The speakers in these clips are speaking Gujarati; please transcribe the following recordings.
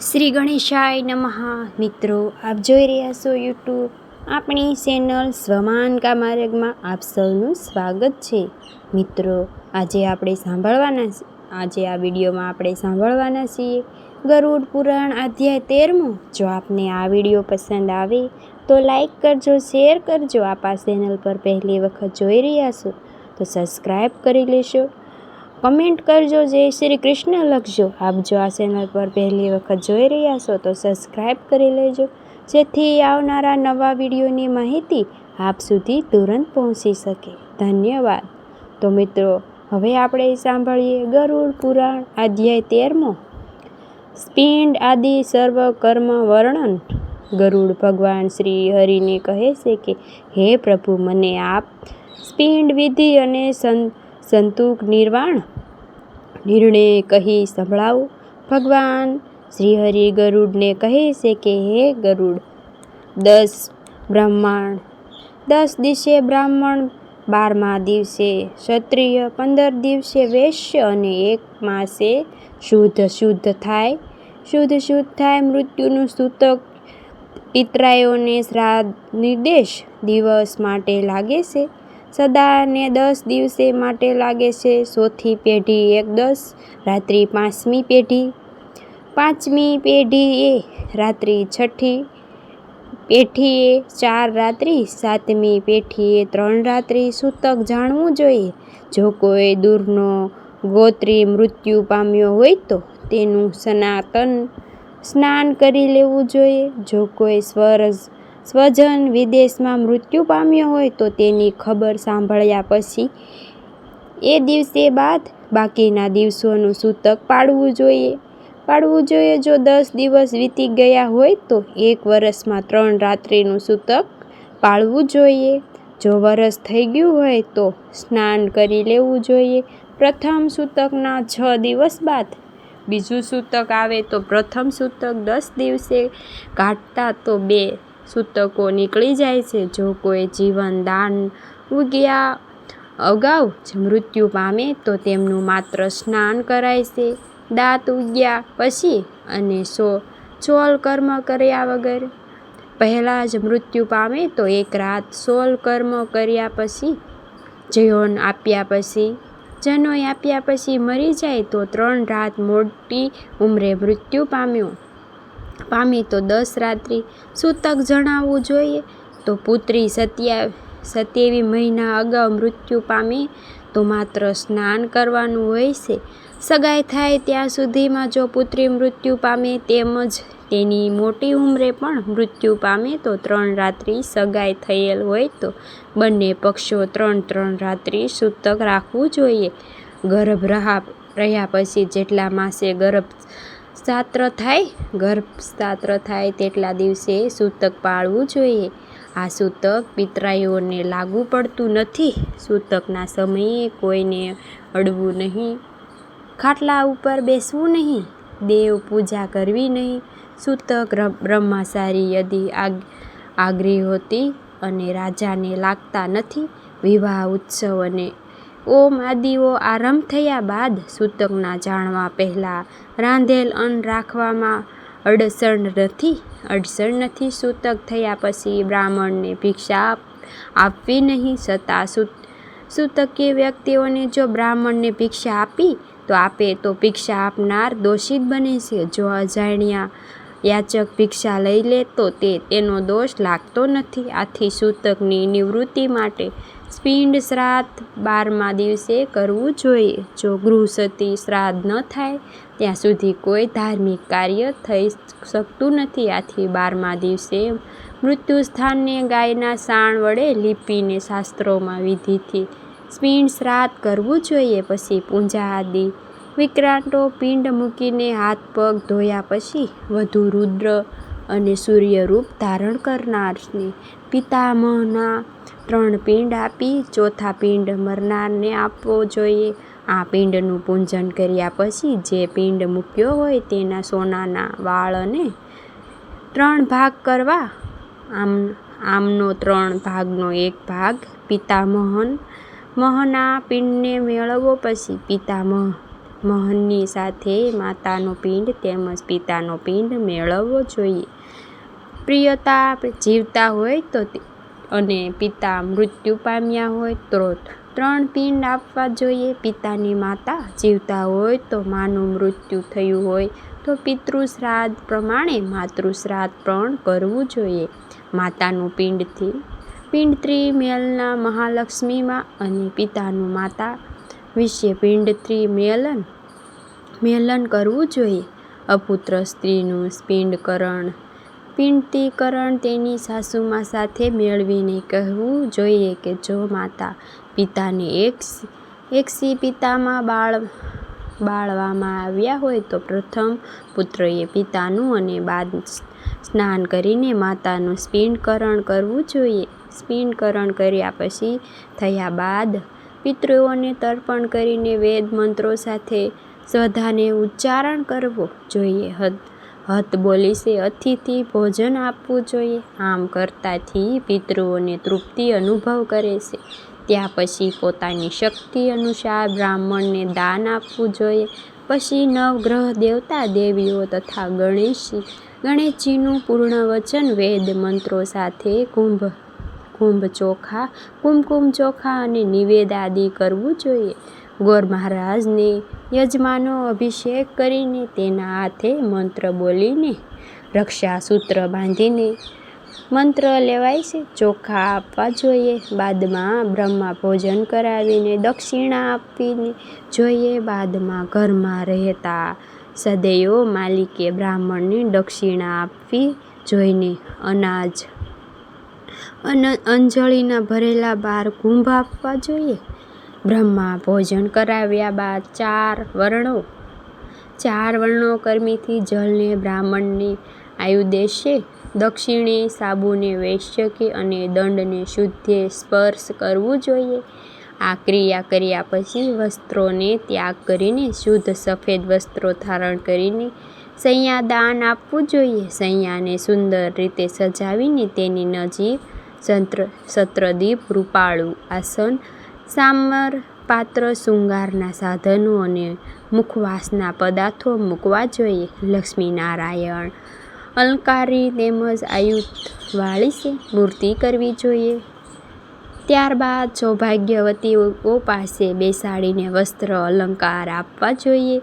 શ્રી ગણેશાય નમઃ. મિત્રો, આપ જોઈ રહ્યા છો યુટ્યુબ આપણી ચેનલ સ્વમાનકા માર્ગમાં આપ સૌનું સ્વાગત છે. મિત્રો, આજે આપણે સાંભળવાના આજે આ વિડીયોમાં આપણે સાંભળવાના છીએ ગરુડ પુરાણ અધ્યાય તેરમું. જો આપને આ વીડિયો પસંદ આવે, તો લાઈક કરજો, શેર કરજો. આપ આ ચેનલ પર પહેલી વખત જોઈ રહ્યા છો, તો સબસ્ક્રાઈબ કરી લેશો. કમેન્ટ કરજો, જય શ્રી કૃષ્ણ લખજો. આપ જો આ ચેનલ પર પહેલી વખત જોઈ રહ્યા છો, તો સબસ્ક્રાઈબ કરી લેજો. જેથી આવનારા નવા વિડીયોની માહિતી આપ સુધી તુરંત પહોંચી શકે. ધન્યવાદ. તો મિત્રો, હવે આપણે સાંભળીએ ગરુડ પુરાણ અધ્યાય તેરમો. સ્પિંડ આદિ સર્વ કર્મ વર્ણન. ગરુડ ભગવાન શ્રી હરિને કહે છે કે, હે પ્રભુ, મને આપ સ્પિંડ વિધિ અને સં સંતુક નિર્વાણ. નિર્ણય કહી સંભળાવો. ભગવાન શ્રીહરિ ગરુડને કહે છે કે, હે ગરુડ, દસ બ્રહ્માંડ દસ દિવસે બ્રાહ્મણ, બારમા દિવસે ક્ષત્રિય, પંદર દિવસે વૈશ્ય અને એક માસે શુદ્ધ શુદ્ધ થાય. શુદ્ધ શુદ્ધ થાય મૃત્યુનું સૂતક પિતરાયોને શ્રાદ્ધ નિર્દેશ દિવસ માટે લાગે છે. સદાને દસ દિવસે માટે લાગે છે ચોથી પેઢી એક દસ, રાત્રિ પાંચમી પેઢી. પાંચમી પેઢી એ રાત્રિ છઠ્ઠી પેઠીએ ચાર રાત્રિ, સાતમી પેઢીએ ત્રણ રાત્રિ. સૂતક જાણવું જોઈએ. જો કોઈ દૂરનો ગોત્રી મૃત્યુ પામ્યો હોય તો તેનું સનાતન સ્નાન કરી લેવું જોઈએ. જો કોઈ સ્વરજ સ્વજન વિદેશમાં મૃત્યુ પામ્યો હોય તો તેની ખબર સાંભળ્યા પછી એ દિવસે બાદ બાકીના દિવસોનું સૂતક પાડવું જોઈએ. પાડવું જોઈએ જો દસ દિવસ વીતી ગયા હોય તો એક વર્ષમાં ત્રણ રાત્રિનું સૂતક પાળવું જોઈએ. જો વરસ થઈ ગયું હોય તો સ્નાન કરી લેવું જોઈએ. પ્રથમ સૂતકના છ દિવસ બાદ બીજું સૂતક આવે તો પ્રથમ સૂતક દસ દિવસે. કાઢતા તો બે સૂતકો નીકળી જાય છે. જો કોઈ જીવન દાન ઉગ્યા અગાઉ જ મૃત્યુ પામે, તો તેમનું માત્ર સ્નાન કરાય છે. દાંત ઉગ્યા પછી અને સો ચોલ કર્મ કર્યા વગર. પહેલાં જ મૃત્યુ પામે, તો એક રાત સોલ કર્મ કર્યા પછી, જયોન આપ્યા પછી જનોય આપ્યા પછી મરી જાય, તો ત્રણ રાત મોટી ઉંમરે મૃત્યુ પામ્યો. પામી તો દસ રાત્રિ. સૂતક જણાવવું જોઈએ તો પુત્રી સત્યા, સત્યાવી મહિના અગાઉ મૃત્યુ પામે તો માત્ર સ્નાન કરવાનું હોય છે. સગાઈ થાય ત્યાં સુધીમાં જો પુત્રી મૃત્યુ પામે તેમજ તેની મોટી ઉંમરે પણ મૃત્યુ પામે તો ત્રણ રાત્રિ સગાઈ થયેલ હોય તો બંને પક્ષો ત્રણ ત્રણ રાત્રિ સૂતક રાખવું જોઈએ. ગર્ભ રહા, રહ્યા પછી જેટલા માસે ગર્ભ સાત્ર થાય, ગર્ભ સાત્ર થાય તેટલા દિવસે સૂતક પાળવું જોઈએ. આ સૂતક પિતરાઈઓને લાગુ પડતું નથી. સૂતકના સમયે કોઈને અડવું નહીં, ખાટલા ઉપર બેસવું નહીં, દેવ પૂજા કરવી નહીં. સૂતક બ્રહ્મચારી યદી આગ આગ્રહોતી અને રાજાને લાગતા નથી. વિવાહ ઉત્સવ અને ઓમ આદિઓ આરંભ થયા બાદ સૂતકના જાણવા પહેલાં રાંધેલ અન્ન રાખવામાં અડસણ નથી અડસણ નથી સૂતક થયા પછી બ્રાહ્મણને ભિક્ષા આપવી નહીં છતાં સૂત સૂતકીય વ્યક્તિઓને જો બ્રાહ્મણને ભિક્ષા આપી, તો આપે તો ભિક્ષા આપનાર દોષિત બને છે. જો અજાણ્યા યાચક ભિક્ષા લઈ લે, તો તે, તેનો દોષ લાગતો નથી. આથી સૂતકની નિવૃત્તિ માટે સ્પિંડ શ્રાદ્ધ બારમા દિવસે કરવું જોઈએ. જો ગૃહસતી શ્રાદ્ધ ન થાય, ત્યાં સુધી કોઈ ધાર્મિક કાર્ય થઈ શકતું નથી. આથી બારમા દિવસે મૃત્યુ સ્થાનને ગાયના સાણ વડે લીપીને શાસ્ત્રોમાં વિધિથી સ્પિંડ શ્રાદ્ધ કરવું જોઈએ. પછી પૂંજા આદિ વિક્રાંતો પિંડ મૂકીને હાથ પગ ધોયા પછી વધુ રુદ્ર અને સૂર્ય રૂપ ધારણ કરનારને પિતામહના ત્રણ પિંડ આપી, ચોથા પિંડ મરનારને આપવો જોઈએ. આ પિંડનું પૂજન કર્યા પછી જે પિંડ મૂક્યો હોય તેના સોનાના વાળને ત્રણ ભાગ કરવા. આમ, આમનો ત્રણ ભાગનો એક ભાગ પિતામહન, મહના પિંડને મેળવો પછી પિતામહ, મહનની સાથે માતાનો પિંડ તેમજ પિતાનો પિંડ મેળવવો જોઈએ. પ્રિયતા જીવતા હોય તો અને પિતા મૃત્યુ પામ્યા હોય તો ત્રણ પિંડ આપવા જોઈએ. પિતાની માતા જીવતા હોય તો માનું મૃત્યુ થયું હોય તો પિતૃ શ્રાદ્ધ પ્રમાણે માતૃ શ્રાદ્ધ પણ કરવું જોઈએ. માતાનું પિંડથી પિંડ મેલના મહાલક્ષ્મીમાં અને પિતાનું માતા વિશે પિંડ મેલન મેલન કરવું જોઈએ. અપુત્ર સ્ત્રીનું પિંડકરણ પિંડતીકરણ તેની સાસુમાં સાથે મેળવીને કહેવું જોઈએ કે જો માતા પિતાને એક એકસી પિતામાં બાળ, બાળવામાં આવ્યા હોય તો પ્રથમ પુત્રએ પિતાનું અને બાદ સ્નાન કરીને માતાનું સ્પિંડકરણ કરવું જોઈએ. સ્પિંડકરણ કર્યા પછી થયા બાદ પિતૃઓને તર્પણ કરીને વેદ મંત્રો સાથે સ્વધાને ઉચ્ચારણ કરવો જોઈએ. હત બોલીશે અતિથિ ભોજન આપવું જોઈએ. આમ કરતાથી પિતૃઓને તૃપ્તિ અનુભવ કરે છે. ત્યાં પછી પોતાની શક્તિ અનુસાર બ્રાહ્મણને દાન આપવું જોઈએ. પછી નવગ્રહ દેવતા દેવીઓ તથા ગણેશજી, ગણેશજીનું પૂર્ણ વચન વેદ મંત્રો સાથે કુંભ કુંભ ચોખા, કુમકુમ ચોખા અને નિવેદ આદિ કરવું જોઈએ. ગોર મહારાજને યજમાનો અભિષેક કરીને તેના હાથે મંત્ર બોલીને, રક્ષા સૂત્ર બાંધીને મંત્ર લેવાય છે. ચોખા આપવા જોઈએ. બાદમાં બ્રહ્મા ભોજન કરાવીને દક્ષિણા આપવીને જોઈએ. બાદમાં ઘરમાં રહેતા સદૈવો માલિકે બ્રાહ્મણને દક્ષિણા આપવી જોઈને અનાજ અંજળીના ભરેલા બાર કુંભ આપવા જોઈએ. બ્રહ્મા ભોજન કરાવ્યા બાદ ચાર વર્ણો. ચાર વર્ણો કર્મીથી જળને બ્રાહ્મણને આયુ દેશે, દક્ષિણે સાબુને વૈશ્યકે અને દંડને શુદ્ધે સ્પર્શ કરવું જોઈએ. આ ક્રિયા કર્યા પછી વસ્ત્રોને ત્યાગ કરીને શુદ્ધ સફેદ વસ્ત્રો ધારણ કરીને સૈયા દાન આપવું જોઈએ. સૈયાને સુંદર રીતે સજાવીને તેની નજીક સત્ર, સત્રદીપ રૂપાળું આસન સામર પાત્ર શૃંગારના સાધનો અને મુખવાસના પદાર્થો મૂકવા જોઈએ. લક્ષ્મીનારાયણ અલંકારી તેમજ આયુધવાળી છે મૂર્તિ કરવી જોઈએ. ત્યારબાદ સૌભાગ્યવતીઓ પાસે બેસાડીને વસ્ત્ર અલંકાર આપવા જોઈએ.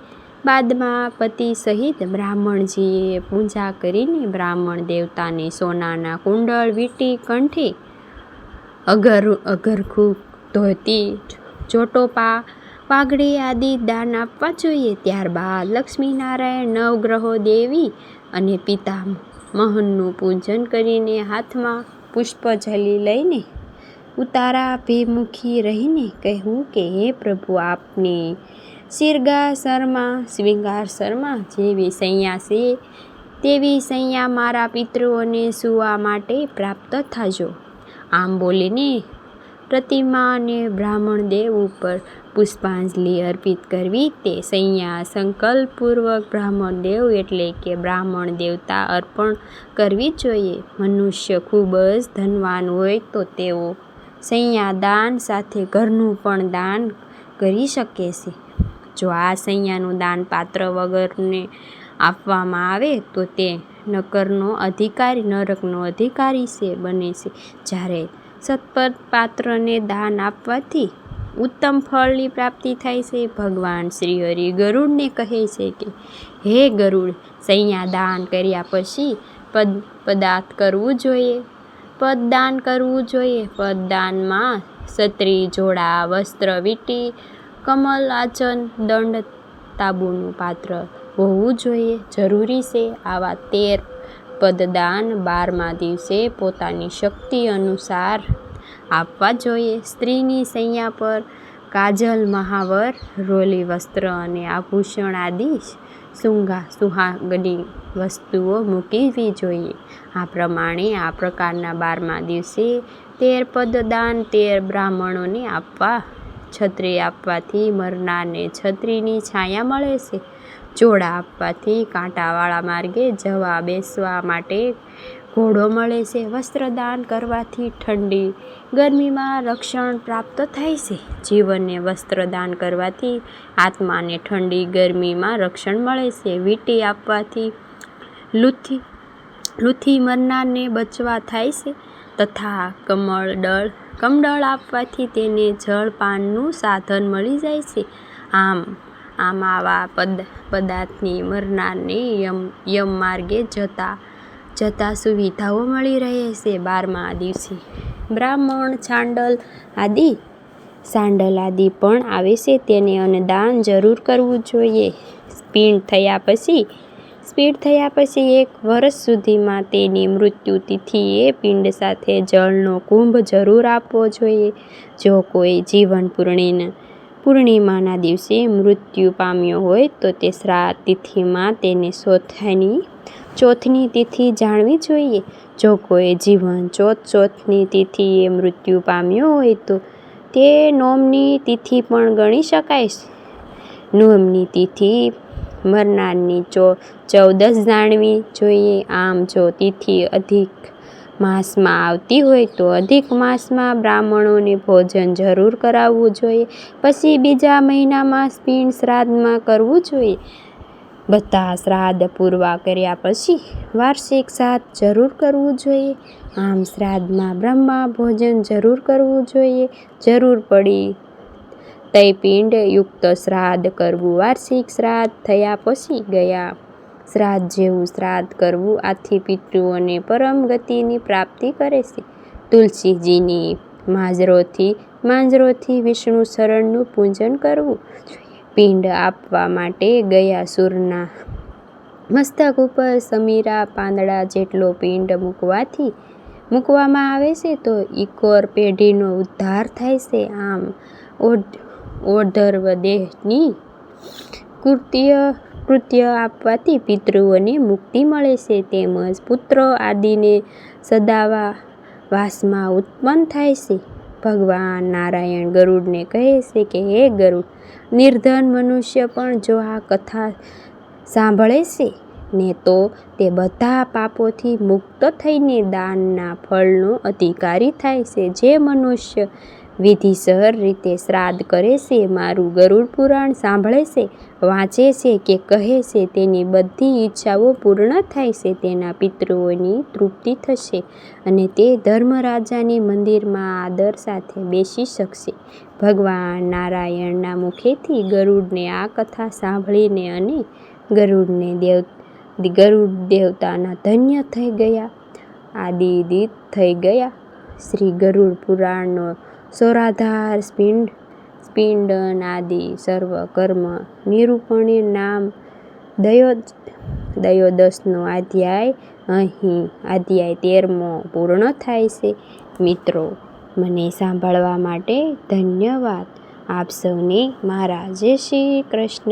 બાદમાં પતિ સહિત બ્રાહ્મણજીએ પૂજા કરીને બ્રાહ્મણ દેવતાને સોનાના કુંડળ વીંટી કંઠી અગર અગરખું ધોતી, ચોટોપા પાઘડી આદિ દાન આપવા જોઈએ. ત્યારબાદ લક્ષ્મીનારાયણ નવગ્રહો દેવી અને પિતા મહનનું પૂજન કરીને હાથમાં પુષ્પજલી લઈને ઉતારાભિમુખી રહીને કહેવું કે, હે પ્રભુ, આપને શ્રીંગાર શર્મા જેવી સૈયા છે. તેવી સૈયા મારા પિતૃઓને સુવા માટે પ્રાપ્ત થાજો. આમ બોલીને પ્રતિમા અને બ્રાહ્મણ દેવ ઉપર પુષ્પાંજલિ અર્પિત કરવી તે સૈયા સંકલ્પપૂર્વક બ્રાહ્મણ દેવ એટલે કે બ્રાહ્મણ દેવતા અર્પણ કરવી જોઈએ. મનુષ્ય ખૂબ જ ધનવાન હોય તો તેઓ સંયા દાન સાથે ઘરનું પણ દાન કરી શકે છે. જો આ સૈયાનું દાન પાત્ર વગરને આપવામાં આવે તો તે નકરનો અધિકારી, નરકનો અધિકારી છે, બને છે. જ્યારે સત્પર પાત્રને દાન આપવાથી ઉત્તમ ફળની પ્રાપ્તિ થાય છે. ભગવાન શ્રી હરિ ગરુડને કહે છે કે, હે ગરુડ સૈયા દાન કર્યા પછી પદ, પદાર્થ કરવું જોઈએ. પદદાન કરવું જોઈએ. પદદાનમાં સત્રી જોડા, વસ્ત્ર વીંટી, કમલ, આચન, દંડ, તાબુનું પાત્ર હોવું જોઈએ. જરૂરી છે આવા તેર પદદાન બારમા દિવસે પોતાની શક્તિ અનુસાર આપવા જોઈએ. સ્ત્રીની સૈયા પર કાજલ, મહાવર, રોલી વસ્ત્ર અને આભૂષણ આદિ સુંગા સુહાગની વસ્તુઓ મૂકવી જોઈએ. આ પ્રમાણે આ પ્રકારના બારમા દિવસે તેર પદદાન તેર બ્રાહ્મણોને આપવા, છત્રી આપવાથી મરનારને છત્રીની છાયા મળે છે. જોડા આપવાથી કાંટાવાળા માર્ગે જવા બેસવા માટે ઘોડો મળે છે. વસ્ત્રદાન કરવાથી ઠંડી ગરમીમાં રક્ષણ પ્રાપ્ત થાય છે. જીવનને વસ્ત્રદાન કરવાથી આત્માને ઠંડી ગરમીમાં રક્ષણ મળે છે. વીંટી આપવાથી લૂથી, લુથી મરનારને બચવા થાય છે તથા કમળદળ કમળદળ આપવાથી તેને જળપાનનું સાધન મળી જાય છે. આમ આમ આવા પદ, પદાર્થની મરનારને યમ યમ માર્ગે જતા જતા સુવિધાઓ મળી રહે છે બારમા દિવસે. બ્રાહ્મણ છાંડલ આદિ, સાંડલ આદિ પણ આવે છે, તેને અને દાન જરૂર કરવું જોઈએ. સ્પીડ થયા પછી સ્પીડ થયા પછી એક વર્ષ સુધીમાં તેની મૃત્યુ તિથિએ પિંડ સાથે જળનો કુંભ જરૂર આપવો જોઈએ. જો કોઈ જીવન પૂર્ણિના પૂર્ણિમાના દિવસે મૃત્યુ પામ્યો હોય તો તે શ્રાદ્ધ તિથિમાં તેને ચોથની ચોથની તિથિ જાણવી જોઈએ. જો કોઈ જીવન ચોથ ચોથની તિથિએ મૃત્યુ પામ્યો હોય તો તે નોમની તિથિ પણ ગણી શકાય નોમની તિથિ મરનારની ચો ચૌદસ જાણવી જોઈએ. આમ જો તિથિ અધિક માસમાં આવતી હોય તો અધિક માસમાં બ્રાહ્મણોને ભોજન જરૂર કરાવવું જોઈએ. પછી બીજા મહિનામાં સ્પીણ શ્રાદ્ધમાં કરવું જોઈએ. બધા શ્રાદ્ધ પૂરવા કર્યા પછી વાર્ષિક શ્રાદ્ધ જરૂર કરવું જોઈએ. આમ શ્રાદ્ધમાં બ્રહ્મા ભોજન જરૂર કરવું જોઈએ. જરૂર પડી તૈ પિંડ યુક્ત શ્રાદ્ધ કરવું. વાર્ષિક શ્રાદ્ધ થયા પછી ગયા શ્રાદ્ધ જેવું શ્રાદ્ધ કરવું આથી પિતૃઓને પરમ ગતિની પ્રાપ્તિ કરે છે. તુલસીજીની માજરોથી, માંજરોથી વિષ્ણુ શરણનું પૂજન કરવું. પિંડ આપવા માટે ગયા સૂરના મસ્તક ઉપર સમીરા પાંદડા જેટલો પિંડ મૂકવાથી મૂકવામાં આવે છે તો ઇકોર પેઢીનો ઉદ્ધાર થાય છે. આમ ઓઢર્વ દેહની કૃત્ય કૃત્ય આપવાથી પિતૃઓને મુક્તિ મળે છે તેમજ પુત્ર આદિને સદાવા વાસમાં ઉત્પન્ન થાય છે. ભગવાન નારાયણ ગરુડને કહે છે કે, હે ગરુડ, નિર્ધન મનુષ્ય પણ જો આ કથા સાંભળે છે, ને તો તે બધા પાપોથી મુક્ત થઈને દાનના ફળનો અધિકારી થાય છે. જે મનુષ્ય વિધિસર રીતે શ્રાદ્ધ કરે છે, મારું ગરુડ પુરાણ સાંભળે છે, વાંચે છે કે કહે છે, તેની બધી ઈચ્છાઓ પૂર્ણ થાય છે, તેના પિતૃઓની તૃપ્તિ થશે અને તે ધર્મરાજાની મંદિરમાં આદર સાથે બેસી શકશે. ભગવાન નારાયણના મુખેથી ગરુડને આ કથા સાંભળીને અને ગરુડને દેવ, ગરુડ દેવતાના ધન્ય થઈ ગયા, આદિદિત થઈ ગયા. શ્રી ગરુડ પુરાણનો સૌરાધાર, સ્પિંડ સ્પિંડન આદિ સર્વ કર્મ, નિરૂપણી નામ દયો દયોદશનો અધ્યાય, અહીં અધ્યાય તેરમો પૂર્ણ થાય છે. મિત્રો, મને સાંભળવા માટે ધન્યવાદ. આપ સૌને મારા જય શ્રી કૃષ્ણ.